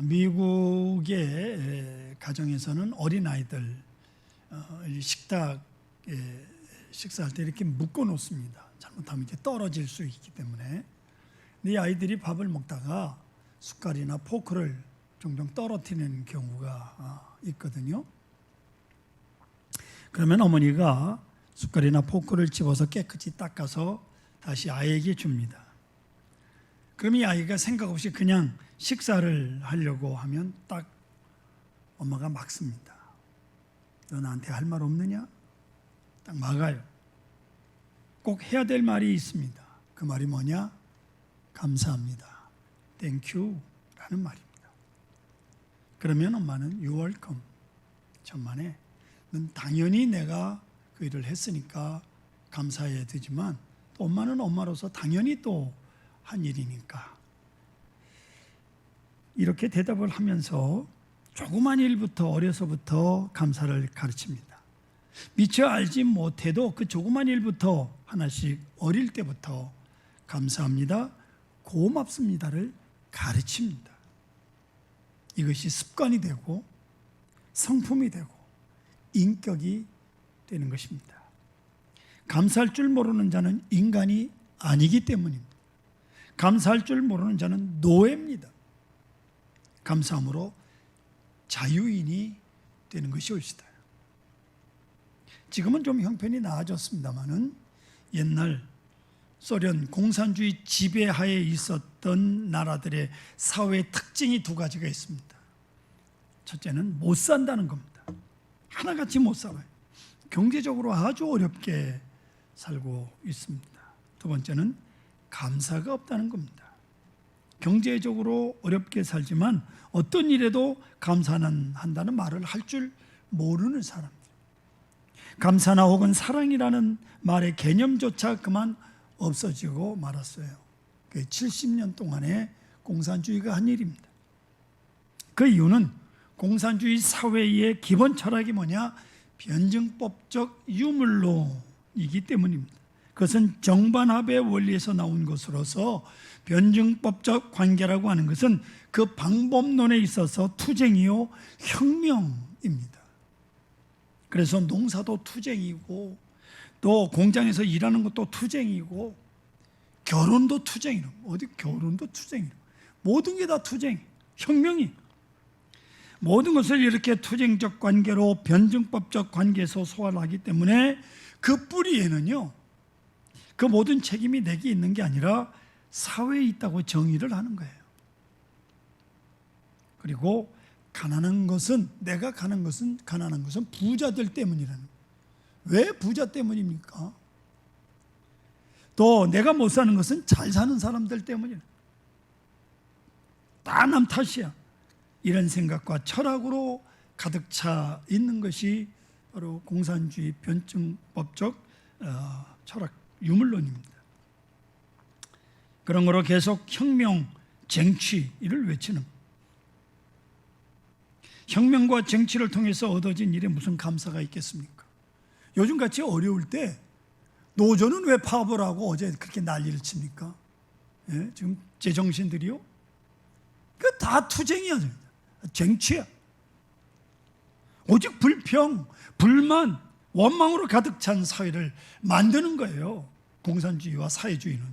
미국의 가정에서는 어린 아이들 어, 식탁에 식사할 때 이렇게 묶어 놓습니다. 잘못하면 이제 떨어질 수 있기 때문에. 이 아이들이 밥을 먹다가 숟갈이나 포크를 종종 떨어뜨리는 경우가 아, 있거든요. 그러면 어머니가 숟갈이나 포크를 집어서 깨끗이 닦아서 다시 아이에게 줍니다. 그럼 이 아이가 생각 없이 그냥 식사를 하려고 하면 딱 엄마가 막습니다. 너 나한테 할 말 없느냐? 딱 막아요. 꼭 해야 될 말이 있습니다. 그 말이 뭐냐? 감사합니다. 땡큐 라는 말입니다. 그러면 엄마는 you welcome. 천만에 넌 당연히 내가 그 일을 했으니까 감사해야 되지만 또 엄마는 엄마로서 당연히 또 한 일이니까 이렇게 대답을 하면서 조그만 일부터 어려서부터 감사를 가르칩니다. 미처 알지 못해도 그 조그만 일부터 하나씩 어릴 때부터 감사합니다, 고맙습니다를 가르칩니다. 이것이 습관이 되고 성품이 되고 인격이 되는 것입니다. 감사할 줄 모르는 자는 인간이 아니기 때문입니다. 감사할 줄 모르는 자는 노예입니다. 감사함으로 자유인이 되는 것이 옳시다. 지금은 좀 형편이 나아졌습니다만은 옛날 소련 공산주의 지배하에 있었던 나라들의 사회 특징이 두 가지가 있습니다. 첫째는 못 산다는 겁니다. 하나같이 못 살아요. 경제적으로 아주 어렵게 살고 있습니다. 두 번째는 감사가 없다는 겁니다. 경제적으로 어렵게 살지만 어떤 일에도 감사는 한다는 말을 할 줄 모르는 사람들. 감사나 혹은 사랑이라는 말의 개념조차 그만 없어지고 말았어요. 그 70년 동안의 공산주의가 한 일입니다. 그 이유는 공산주의 사회의 기본 철학이 뭐냐? 변증법적 유물론이기 때문입니다. 그것은 정반합의 원리에서 나온 것으로서 변증법적 관계라고 하는 것은 그 방법론에 있어서 투쟁이요 혁명입니다. 그래서 농사도 투쟁이고 또 공장에서 일하는 것도 투쟁이고 결혼도 투쟁이고 어디 결혼도 투쟁이고 모든 게 다 투쟁, 혁명이. 모든 것을 이렇게 투쟁적 관계로 변증법적 관계에서 소환하기 때문에 그 뿌리에는요 그 모든 책임이 내게 있는 게 아니라 사회에 있다고 정의를 하는 거예요. 그리고 가난한 것은 내가 가난 것은 가난한 것은 부자들 때문이라는 왜 부자 때문입니까? 또 내가 못 사는 것은 잘 사는 사람들 때문이다. 다남 탓이야. 이런 생각과 철학으로 가득 차 있는 것이 바로 공산주의 변증법적 어, 철학 유물론입니다. 그런 거로 계속 혁명, 쟁취 이를 외치는 혁명과 쟁취를 통해서 얻어진 일에 무슨 감사가 있겠습니까? 요즘 같이 어려울 때 노조는 왜 파업을 하고 어제 그렇게 난리를 칩니까? 예? 지금 제정신들이요? 그 다 투쟁이야, 쟁취야. 오직 불평, 불만, 원망으로 가득 찬 사회를 만드는 거예요. 공산주의와 사회주의는.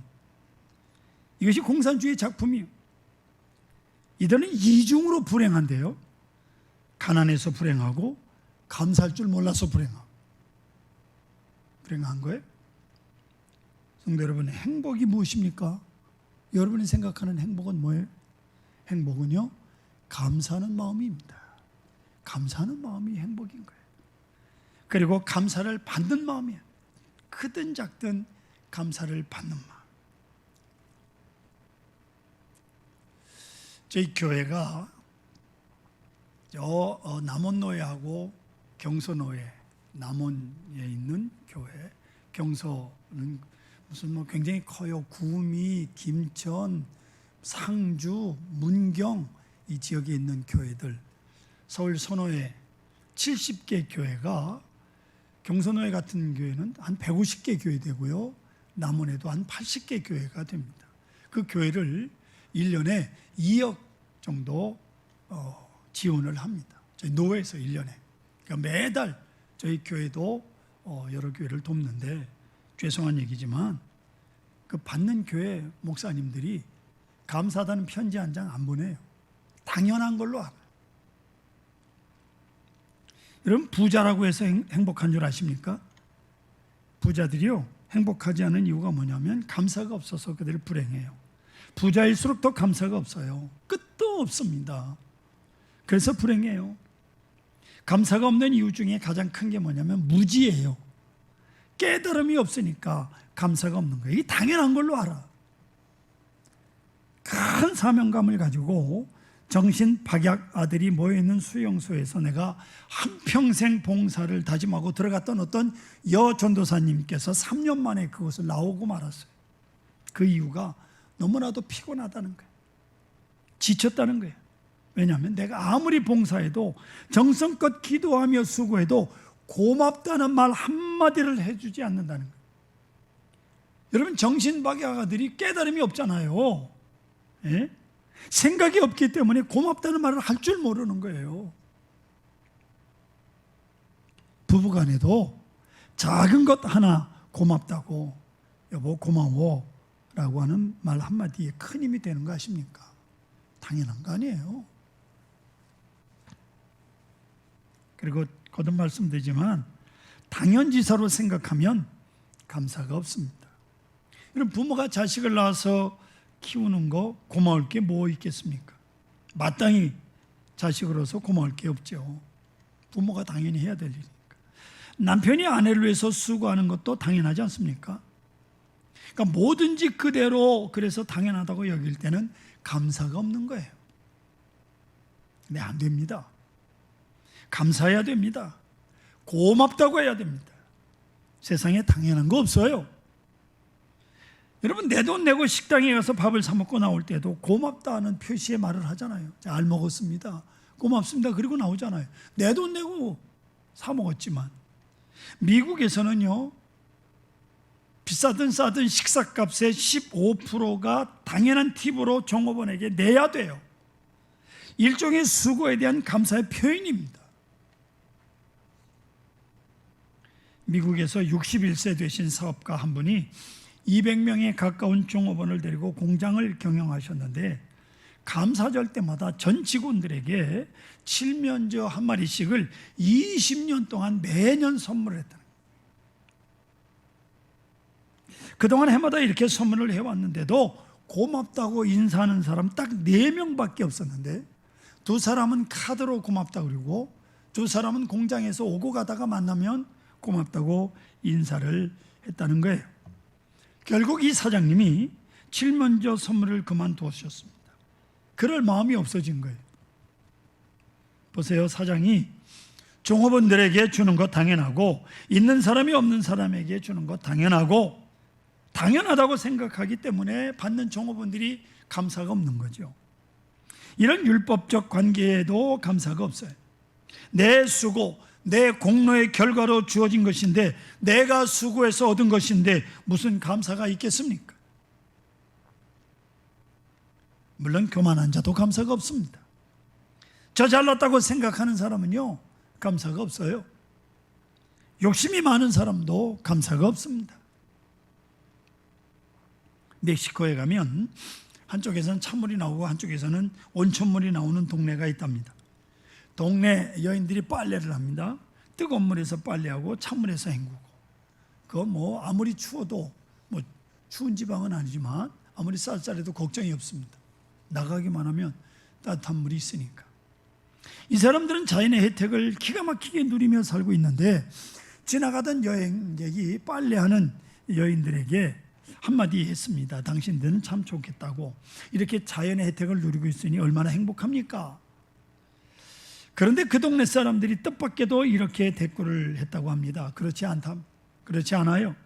이것이 공산주의 작품이에요. 이들은 이중으로 불행한데요. 가난해서 불행하고 감사할 줄 몰라서 불행하고. 불행한 거예요. 성도 여러분, 행복이 무엇입니까? 여러분이 생각하는 행복은 뭐예요? 행복은요, 감사하는 마음입니다. 감사하는 마음이 행복인 거예요. 그리고 감사를 받는 마음이에요. 크든 작든 감사를 받는 마음. 저희 교회가 저 어, 남원노예하고 경서노예 남원에 있는 교회 경서는 무슨 뭐 굉장히 커요 구미 김천 상주 문경 이 지역에 있는 교회들 서울 선호에 70개 교회가 경선호회 같은 교회는 한 150개 교회 되고요. 남원에도 한 80개 교회가 됩니다. 그 교회를 1년에 2억 정도 어, 지원을 합니다. 저희 노회에서 1년에. 그러니까 매달 저희 교회도 어, 여러 교회를 돕는데 죄송한 얘기지만 그 받는 교회 목사님들이 감사하다는 편지 한 장 안 보내요. 당연한 걸로 알아요. 여러분 부자라고 해서 행- 행복한 줄 아십니까? 부자들이요 행복하지 않은 이유가 뭐냐면 감사가 없어서 그들이 불행해요. 부자일수록 더 감사가 없어요. 끝도 없습니다. 그래서 불행해요. 감사가 없는 이유 중에 가장 큰 게 뭐냐면 무지예요. 깨달음이 없으니까 감사가 없는 거예요. 이게 당연한 걸로 알아. 큰 사명감을 가지고 정신 박약 아들이 모여 있는 수용소에서 내가 한평생 봉사를 다짐하고 들어갔던 어떤 여 전도사님께서 3년 만에 그것을 나오고 말았어요. 그 이유가 너무나도 피곤하다는 거예요. 지쳤다는 거예요. 왜냐하면 내가 아무리 봉사해도 정성껏 기도하며 수고해도 고맙다는 말 한마디를 해주지 않는다는 거예요. 여러분 정신박약 아들이 깨달음이 없잖아요. 예? 생각이 없기 때문에 고맙다는 말을 할 줄 모르는 거예요. 부부간에도 작은 것 하나 고맙다고 여보 고마워 라고 하는 말 한마디에 큰 힘이 되는 거 아십니까? 당연한 거 아니에요. 그리고 거듭 말씀드리지만 당연지사로 생각하면 감사가 없습니다. 여러분 부모가 자식을 낳아서 키우는 거 고마울 게 뭐 있겠습니까? 마땅히 자식으로서 고마울 게 없죠. 부모가 당연히 해야 될 일이니까. 남편이 아내를 위해서 수고하는 것도 당연하지 않습니까? 그러니까 뭐든지 그대로 그래서 당연하다고 여길 때는 감사가 없는 거예요. 근데 안 됩니다. 감사해야 됩니다. 고맙다고 해야 됩니다. 세상에 당연한 거 없어요. 여러분 내 돈 내고 식당에 가서 밥을 사 먹고 나올 때도 고맙다는 표시의 말을 하잖아요. 잘 먹었습니다. 고맙습니다. 그리고 나오잖아요. 내 돈 내고 사 먹었지만 미국에서는요. 비싸든 싸든 식사값의 15%가 당연한 팁으로 종업원에게 내야 돼요. 일종의 수고에 대한 감사의 표현입니다. 미국에서 61세 되신 사업가 한 분이 200명에 가까운 종업원을 데리고 공장을 경영하셨는데 감사절 때마다 전 직원들에게 칠면조 한 마리씩을 20년 동안 매년 선물했다는 거예요. 그동안 해마다 이렇게 선물을 해왔는데도 고맙다고 인사하는 사람 딱 4명밖에 없었는데 두 사람은 카드로 고맙다 그러고 두 사람은 공장에서 오고 가다가 만나면 고맙다고 인사를 했다는 거예요. 결국 이 사장님이 칠면조 선물을 그만두었습니다. 그럴 마음이 없어진 거예요. 보세요, 사장이 종업원들에게 주는 것 당연하고 있는 사람이 없는 사람에게 주는 것 당연하고 당연하다고 생각하기 때문에 받는 종업원들이 감사가 없는 거죠. 이런 율법적 관계에도 감사가 없어요. 내 수고, 내 공로의 결과로 주어진 것인데 내가 수고해서 얻은 것인데 무슨 감사가 있겠습니까? 물론 교만한 자도 감사가 없습니다. 저 잘났다고 생각하는 사람은요 감사가 없어요. 욕심이 많은 사람도 감사가 없습니다. 멕시코에 가면 한쪽에서는 찬물이 나오고 한쪽에서는 온천물이 나오는 동네가 있답니다. 동네 여인들이 빨래를 합니다. 뜨거운 물에서 빨래하고 찬물에서 헹구고. 그거 뭐 아무리 추워도 뭐 추운 지방은 아니지만 아무리 쌀쌀해도 걱정이 없습니다. 나가기만 하면 따뜻한 물이 있으니까. 이 사람들은 자연의 혜택을 기가 막히게 누리며 살고 있는데 지나가던 여행객이 빨래하는 여인들에게 한마디 했습니다. 당신들은 참 좋겠다고. 이렇게 자연의 혜택을 누리고 있으니 얼마나 행복합니까? 그런데 그 동네 사람들이 뜻밖에도 이렇게 대꾸를 했다고 합니다. 그렇지 않다. 그렇지 않아요.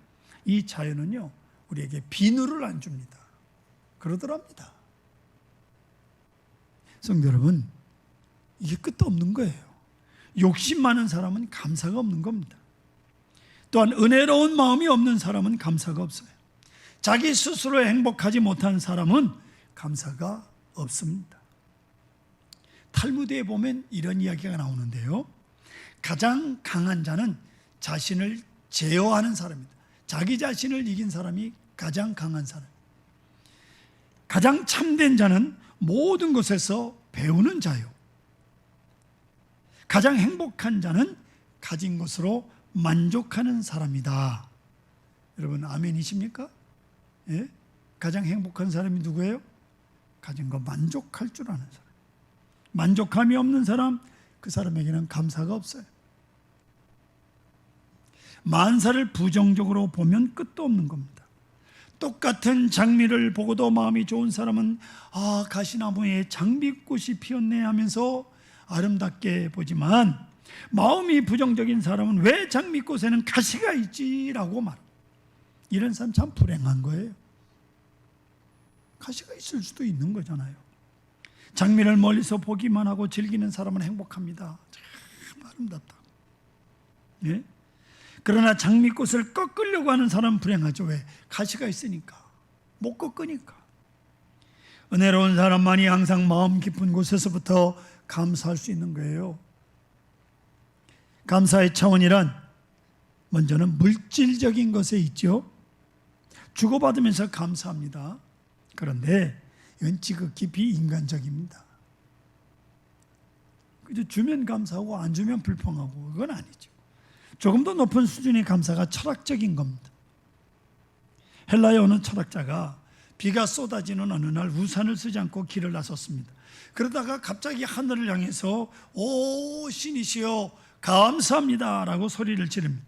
이 자연은요, 우리에게 비누를 안 줍니다. 그러더랍니다. 성도 여러분, 이게 끝도 없는 거예요. 욕심 많은 사람은 감사가 없는 겁니다. 또한 은혜로운 마음이 없는 사람은 감사가 없어요. 자기 스스로 행복하지 못한 사람은 감사가 없습니다. 탈무드에 보면 이런 이야기가 나오는데요. 가장 강한 자는 자신을 제어하는 사람입니다. 자기 자신을 이긴 사람이 가장 강한 사람. 가장 참된 자는 모든 것에서 배우는 자요. 가장 행복한 자는 가진 것으로 만족하는 사람이다. 여러분 아멘이십니까? 예? 가장 행복한 사람이 누구예요? 가진 거 만족할 줄 아는 사람. 만족함이 없는 사람, 그 사람에게는 감사가 없어요. 만사를 부정적으로 보면 끝도 없는 겁니다. 똑같은 장미를 보고도 마음이 좋은 사람은 아 가시나무에 장미꽃이 피었네 하면서 아름답게 보지만 마음이 부정적인 사람은 왜 장미꽃에는 가시가 있지라고 말. 이런 사람 참 불행한 거예요. 가시가 있을 수도 있는 거잖아요. 장미를 멀리서 보기만 하고 즐기는 사람은 행복합니다. 참 아름답다. 예? 그러나 장미꽃을 꺾으려고 하는 사람은 불행하죠. 왜? 가시가 있으니까. 못 꺾으니까. 은혜로운 사람만이 항상 마음 깊은 곳에서부터 감사할 수 있는 거예요. 감사의 차원이란 먼저는 물질적인 것에 있죠. 주고받으면서 감사합니다. 그런데 이건 지극히 인간적입니다. 그저 주면 감사하고 안 주면 불평하고 그건 아니죠. 조금 더 높은 수준의 감사가 철학적인 겁니다. 헬라의 어느 철학자가 비가 쏟아지는 어느 날 우산을 쓰지 않고 길을 나섰습니다. 그러다가 갑자기 하늘을 향해서 오 신이시여 감사합니다라고 소리를 지릅니다.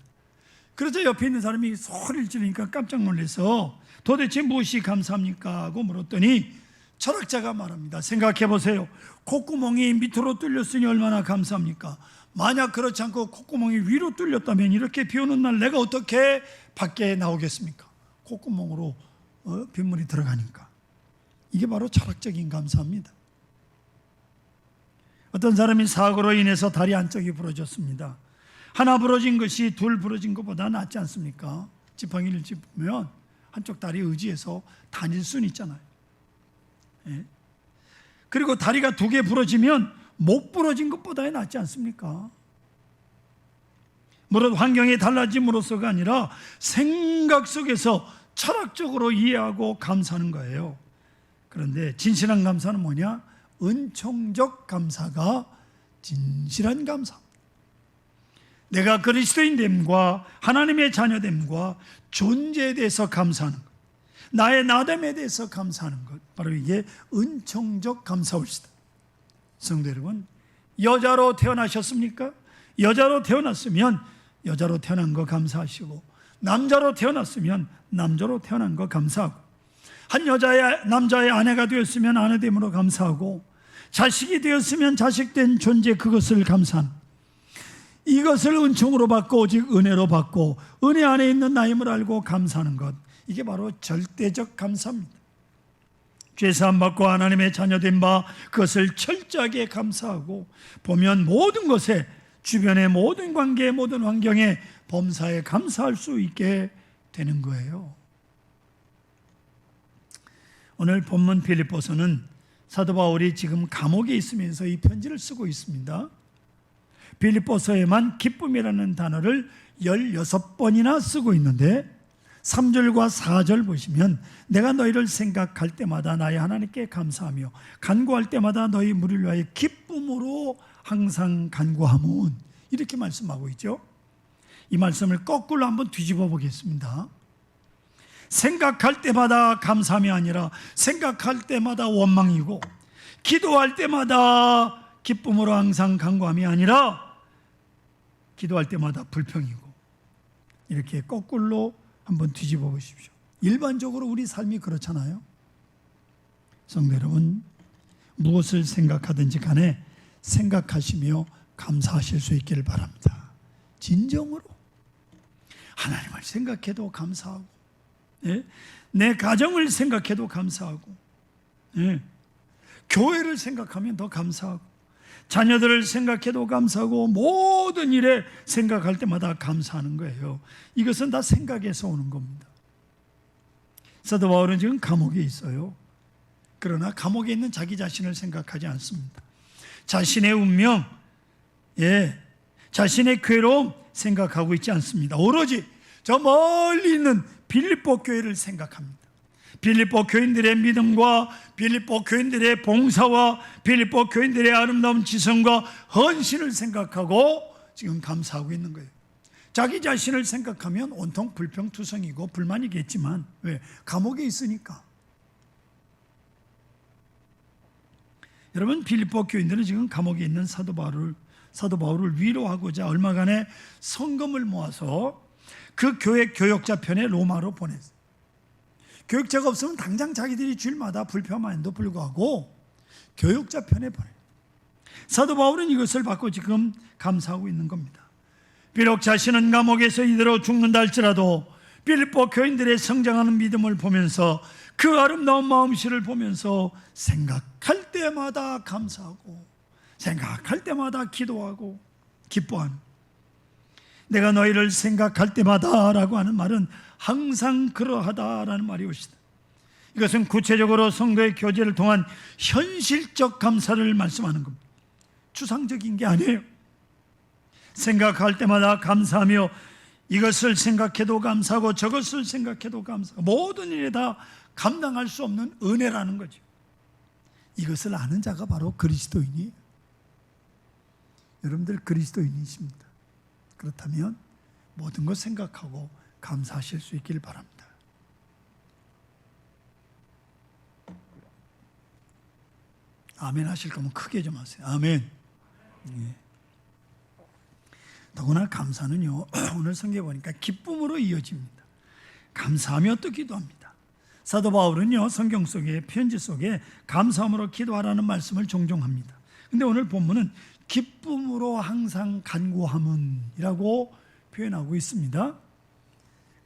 그러자 옆에 있는 사람이 소리를 지르니까 깜짝 놀라서 도대체 무엇이 감사합니까? 하고 물었더니 철학자가 말합니다. 생각해 보세요. 콧구멍이 밑으로 뚫렸으니 얼마나 감사합니까? 만약 그렇지 않고 콧구멍이 위로 뚫렸다면 이렇게 비 오는 날 내가 어떻게 밖에 나오겠습니까? 콧구멍으로 어, 빗물이 들어가니까. 이게 바로 철학적인 감사입니다. 어떤 사람이 사고로 인해서 다리 한쪽이 부러졌습니다. 하나 부러진 것이 둘 부러진 것보다 낫지 않습니까? 지팡이를 짚으면 한쪽 다리 의지해서 다닐 수는 있잖아요. 예? 그리고 다리가 두 개 부러지면 못 부러진 것보다 낫지 않습니까? 물론 환경이 달라짐으로써가 아니라 생각 속에서 철학적으로 이해하고 감사하는 거예요. 그런데 진실한 감사는 뭐냐? 은총적 감사가 진실한 감사. 내가 그리스도인됨과 하나님의 자녀됨과 존재에 대해서 감사하는 것. 나의 나됨에 대해서 감사하는 것. 바로 이게 은총적 감사올시다. 성도 여러분, 여자로 태어나셨습니까? 여자로 태어났으면 여자로 태어난 거 감사하시고 남자로 태어났으면 남자로 태어난 거 감사하고 한 여자의 남자의 아내가 되었으면 아내됨으로 감사하고 자식이 되었으면 자식된 존재 그것을 감사하는 이것을 은총으로 받고 오직 은혜로 받고 은혜 안에 있는 나임을 알고 감사하는 것 이게 바로 절대적 감사입니다. 죄사함 받고 하나님의 자녀된 바 그것을 철저하게 감사하고 보면 모든 것에 주변의 모든 관계 모든 환경에 범사에 감사할 수 있게 되는 거예요. 오늘 본문 필리포서는 사도 바울이 지금 감옥에 있으면서 이 편지를 쓰고 있습니다. 빌립보서에만 기쁨이라는 단어를 16번이나 쓰고 있는데 3절과 4절 보시면 내가 너희를 생각할 때마다 나의 하나님께 감사하며 간구할 때마다 너희 무리를 위하여 기쁨으로 항상 간구하문 이렇게 말씀하고 있죠. 이 말씀을 거꾸로 한번 뒤집어 보겠습니다. 생각할 때마다 감사함이 아니라 생각할 때마다 원망이고 기도할 때마다 기쁨으로 항상 간구함이 아니라 기도할 때마다 불평이고 이렇게 거꾸로 한번 뒤집어 보십시오. 일반적으로 우리 삶이 그렇잖아요. 성도 여러분, 무엇을 생각하든지 간에 생각하시며 감사하실 수 있기를 바랍니다. 진정으로 하나님을 생각해도 감사하고, 예? 내 가정을 생각해도 감사하고, 예? 교회를 생각하면 더 감사하고, 자녀들을 생각해도 감사하고 모든 일에 생각할 때마다 감사하는 거예요. 이것은 다 생각에서 오는 겁니다. 사도 바울은 지금 감옥에 있어요. 그러나 감옥에 있는 자기 자신을 생각하지 않습니다. 자신의 운명, 예, 자신의 괴로움 생각하고 있지 않습니다. 오로지 저 멀리 있는 빌립보 교회를 생각합니다. 빌립보 교인들의 믿음과 빌립보 교인들의 봉사와 빌립보 교인들의 아름다운 지성과 헌신을 생각하고 지금 감사하고 있는 거예요. 자기 자신을 생각하면 온통 불평투성이고 불만이겠지만 왜 감옥에 있으니까 여러분 빌립보 교인들은 지금 감옥에 있는 사도 바울을 사도 바울을 위로하고자 얼마간의 성금을 모아서 그 교회 교역자 편에 로마로 보냈어요. 교역자가 없으면 당장 자기들이 주일마다 불평만도 불구하고 교역자 편에 보내. 사도 바울은 이것을 받고 지금 감사하고 있는 겁니다. 비록 자신은 감옥에서 이대로 죽는다 할지라도 빌립보 교인들의 성장하는 믿음을 보면서 그 아름다운 마음씨를 보면서 생각할 때마다 감사하고 생각할 때마다 기도하고 기뻐하는 내가 너희를 생각할 때마다라고 하는 말은 항상 그러하다라는 말이 옵시다. 이것은 구체적으로 성도의 교제를 통한 현실적 감사를 말씀하는 겁니다. 추상적인 게 아니에요. 생각할 때마다 감사하며 이것을 생각해도 감사하고 저것을 생각해도 감사하고 모든 일에 다 감당할 수 없는 은혜라는 거죠. 이것을 아는 자가 바로 그리스도인이에요. 여러분들 그리스도인이십니다. 그렇다면 모든 것 생각하고 감사하실 수 있길 바랍니다. 아멘 하실 거면 크게 좀 하세요. 아멘. 예. 더구나 감사는요, 오늘 성경 보니까 기쁨으로 이어집니다. 감사하며 또 기도합니다. 사도 바울은요, 성경 속에, 편지 속에 감사함으로 기도하라는 말씀을 종종 합니다. 근데 오늘 본문은 기쁨으로 항상 간구함은이라고 표현하고 있습니다.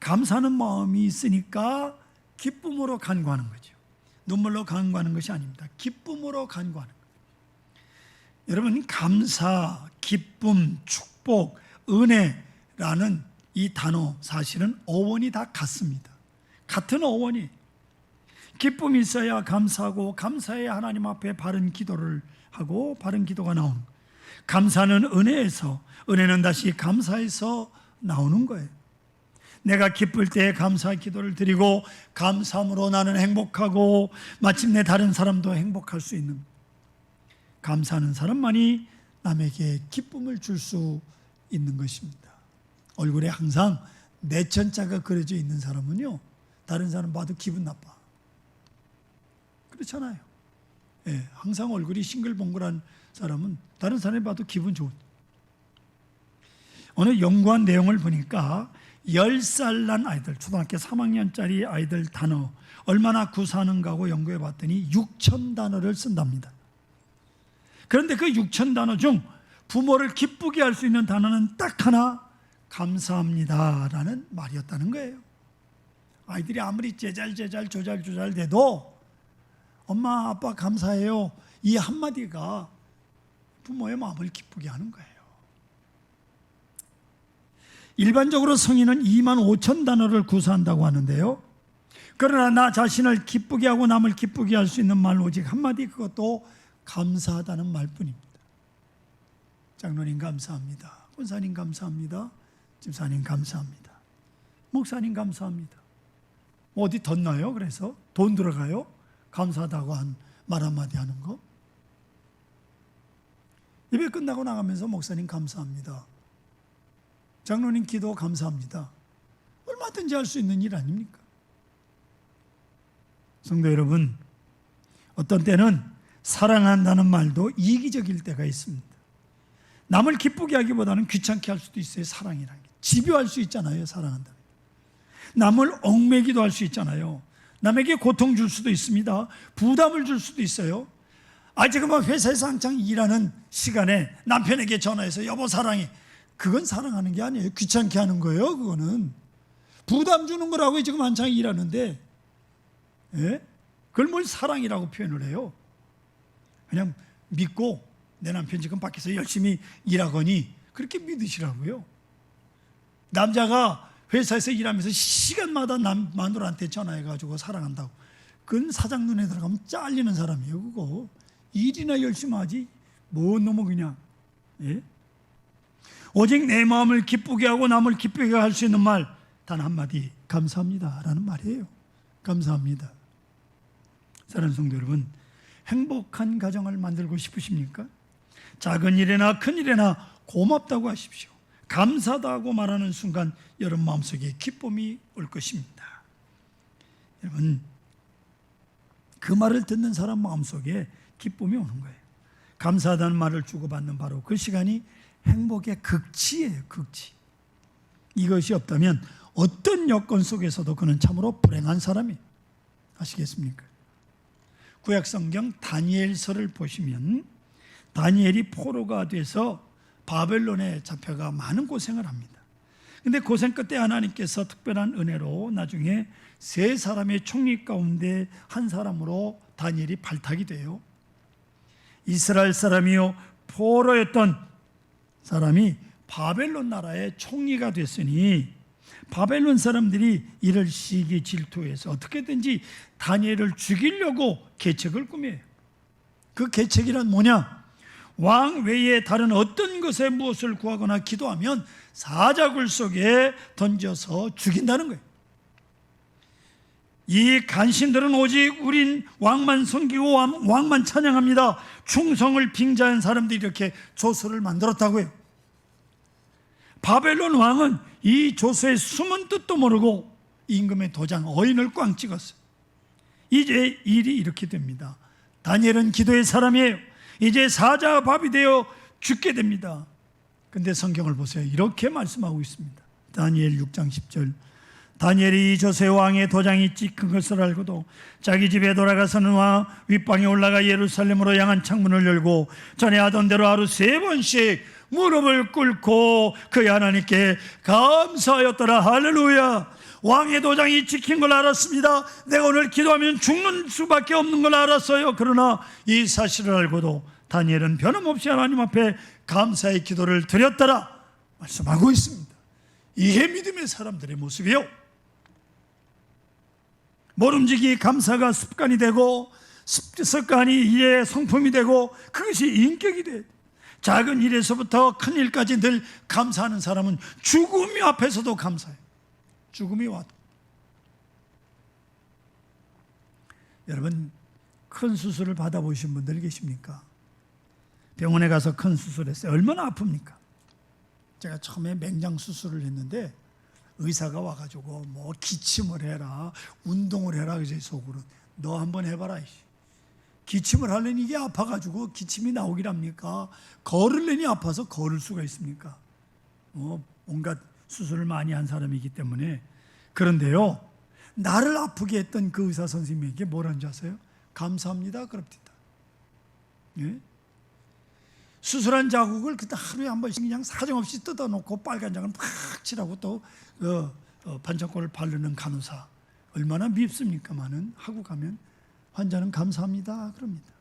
감사하는 마음이 있으니까 기쁨으로 간구하는 거죠. 눈물로 간구하는 것이 아닙니다. 기쁨으로 간구하는 거예요. 여러분 감사, 기쁨, 축복, 은혜라는 이 단어 사실은 어원이 다 같습니다. 같은 어원이 기쁨이 있어야 감사하고 감사해야 하나님 앞에 바른 기도를 하고 바른 기도가 나오는 거예요. 감사는 은혜에서 은혜는 다시 감사에서 나오는 거예요. 내가 기쁠 때 감사 기도를 드리고 감사함으로 나는 행복하고 마침내 다른 사람도 행복할 수 있는 감사하는 사람만이 남에게 기쁨을 줄 수 있는 것입니다. 얼굴에 항상 내천자가 그려져 있는 사람은요 다른 사람 봐도 기분 나빠. 그렇잖아요. 예, 항상 얼굴이 싱글벙글한 사람은 다른 사람이 봐도 기분 좋은. 오늘 연구한 내용을 보니까 10살 난 아이들, 초등학교 3학년짜리 아이들 단어 얼마나 구사하는가 하고 연구해 봤더니 6천 단어를 쓴답니다. 그런데 그 6천 단어 중 부모를 기쁘게 할 수 있는 단어는 딱 하나 감사합니다라는 말이었다는 거예요. 아이들이 아무리 제잘제잘 조잘조잘 돼도 엄마 아빠 감사해요 이 한마디가 부모의 마음을 기쁘게 하는 거예요. 일반적으로 성인은 2만 5천 단어를 구사한다고 하는데요. 그러나 나 자신을 기쁘게 하고 남을 기쁘게 할 수 있는 말 오직 한마디 그것도 감사하다는 말뿐입니다. 장로님 감사합니다. 권사님 감사합니다. 집사님 감사합니다. 목사님 감사합니다. 어디 덧나요? 그래서 돈 들어가요? 감사하다고 한 말 한마디 하는 거? 예배 끝나고 나가면서 목사님 감사합니다. 장로님 기도 감사합니다. 얼마든지 할 수 있는 일 아닙니까? 성도 여러분, 어떤 때는 사랑한다는 말도 이기적일 때가 있습니다. 남을 기쁘게 하기보다는 귀찮게 할 수도 있어요, 사랑이라는 게. 집요할 수 있잖아요, 사랑한다. 남을 얽매기도 할 수 있잖아요. 남에게 고통 줄 수도 있습니다. 부담을 줄 수도 있어요. 아, 지금 막 회사에서 한창 일하는 시간에 남편에게 전화해서 여보 사랑해. 그건 사랑하는 게 아니에요. 귀찮게 하는 거예요, 그거는. 부담 주는 거라고 지금 한창 일하는데, 예? 그걸 뭘 사랑이라고 표현을 해요. 그냥 믿고 내 남편 지금 밖에서 열심히 일하거니 그렇게 믿으시라고요. 남자가 회사에서 일하면서 시간마다 남, 마누라한테 전화해가지고 사랑한다고. 그건 사장 눈에 들어가면 잘리는 사람이에요, 그거. 일이나 열심히 하지 뭐 너무 그냥 예? 오직 내 마음을 기쁘게 하고 남을 기쁘게 할 수 있는 말 단 한마디 감사합니다 라는 말이에요. 감사합니다. 사랑하는 성도 여러분, 행복한 가정을 만들고 싶으십니까? 작은 일이나 큰 일이나 고맙다고 하십시오. 감사다 하고 말하는 순간 여러분 마음속에 기쁨이 올 것입니다. 여러분 그 말을 듣는 사람 마음속에 기쁨이 오는 거예요. 감사하다는 말을 주고받는 바로 그 시간이 행복의 극치예요, 극치. 이것이 없다면 어떤 여건 속에서도 그는 참으로 불행한 사람이 아시겠습니까? 구약 성경 다니엘서를 보시면 다니엘이 포로가 돼서 바벨론에 잡혀가 많은 고생을 합니다. 근데 고생 끝에 하나님께서 특별한 은혜로 나중에 세 사람의 총리 가운데 한 사람으로 다니엘이 발탁이 돼요. 이스라엘 사람이요 포로였던 사람이 바벨론 나라의 총리가 됐으니 바벨론 사람들이 이를 시기 질투해서 어떻게든지 다니엘을 죽이려고 계책을 꾸며요. 그 계책이란 뭐냐? 왕 외에 다른 어떤 것에 무엇을 구하거나 기도하면 사자굴 속에 던져서 죽인다는 거예요. 이 간신들은 오직 우린 왕만 섬기고 왕- 왕만 찬양합니다. 충성을 빙자한 사람들이 이렇게 조서를 만들었다고요. 바벨론 왕은 이 조서의 숨은 뜻도 모르고 임금의 도장 어인을 꽝 찍었어요. 이제 일이 이렇게 됩니다. 다니엘은 기도의 사람이에요. 이제 사자 밥이 되어 죽게 됩니다. 근데 성경을 보세요. 이렇게 말씀하고 있습니다. 다니엘 6장 10절. 다니엘이 이 조세 왕의 도장이 찍힌 것을 알고도 자기 집에 돌아가서는 왕 윗방에 올라가 예루살렘으로 향한 창문을 열고 전에 하던 대로 하루 세 번씩 무릎을 꿇고 그의 하나님께 감사하였더라. 할렐루야. 왕의 도장이 찍힌 걸 알았습니다. 내가 오늘 기도하면 죽는 수밖에 없는 걸 알았어요. 그러나 이 사실을 알고도 다니엘은 변함없이 하나님 앞에 감사의 기도를 드렸더라. 말씀하고 있습니다. 이게 믿음의 사람들의 모습이요. 모름지기 감사가 습관이 되고 습- 습관이 이의 성품이 되고 그것이 인격이 돼. 작은 일에서부터 큰 일까지 늘 감사하는 사람은 죽음이 앞에서도 감사해. 죽음이 와도. 여러분 큰 수술을 받아보신 분들 계십니까? 병원에 가서 큰 수술했어요. 얼마나 아픕니까? 제가 처음에 맹장 수술을 했는데 의사가 와가지고 뭐 기침을 해라 운동을 해라 그제 속으로 너 한번 해봐라 이씨. 기침을 하려니 이게 아파가지고 기침이 나오기랍니까? 걸을려니 아파서 걸을 수가 있습니까? 뭐 온갖 수술을 많이 한 사람이기 때문에. 그런데요 나를 아프게 했던 그 의사 선생님에게 뭐라는 줄 아세요? 감사합니다. 그럽니다. 예? 수술한 자국을 그때 하루에 한 번씩 그냥 사정없이 뜯어놓고 빨간 장을 팍 칠하고 또 어, 어, 반창고를 바르는 간호사. 얼마나 밉습니까만은 하고 가면 환자는 감사합니다 그럽니다.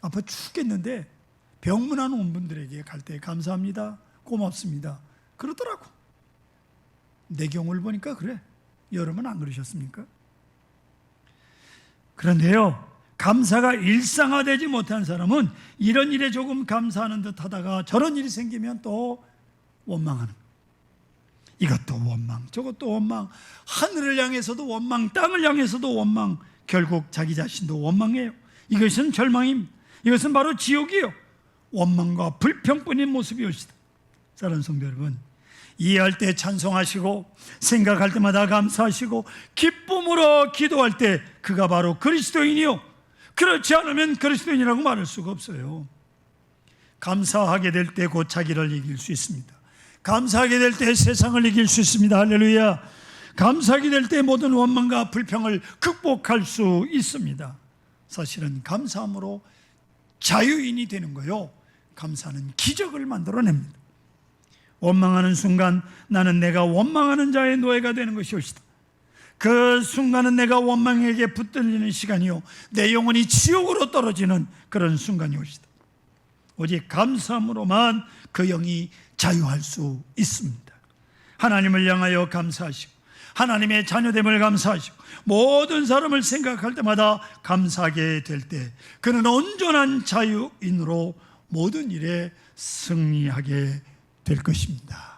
아파 죽겠는데 병문안 온 분들에게 갈 때 감사합니다 고맙습니다 그러더라고. 내 경우를 보니까 그래. 여러분 안 그러셨습니까? 그런데요. 감사가 일상화되지 못한 사람은 이런 일에 조금 감사하는 듯 하다가 저런 일이 생기면 또 원망하는 이것도 원망, 저것도 원망, 하늘을 향해서도 원망, 땅을 향해서도 원망, 결국 자기 자신도 원망해요. 이것은 절망입니다. 이것은 바로 지옥이요. 원망과 불평뿐인 모습이옵시다. 사랑하는 성도 여러분, 이해할 때 찬송하시고 생각할 때마다 감사하시고 기쁨으로 기도할 때 그가 바로 그리스도인이요. 그렇지 않으면 그리스도인이라고 말할 수가 없어요. 감사하게 될 때 곧 자기를 이길 수 있습니다. 감사하게 될 때 세상을 이길 수 있습니다. 할렐루야. 감사하게 될 때 모든 원망과 불평을 극복할 수 있습니다. 사실은 감사함으로 자유인이 되는 거요. 감사는 기적을 만들어냅니다. 원망하는 순간 나는 내가 원망하는 자의 노예가 되는 것이옵시다. 그 순간은 내가 원망에게 붙들리는 시간이요. 내 영혼이 지옥으로 떨어지는 그런 순간이 옵시다. 오직 감사함으로만 그 영이 자유할 수 있습니다. 하나님을 향하여 감사하시고 하나님의 자녀됨을 감사하시고 모든 사람을 생각할 때마다 감사하게 될 때 그는 온전한 자유인으로 모든 일에 승리하게 될 것입니다.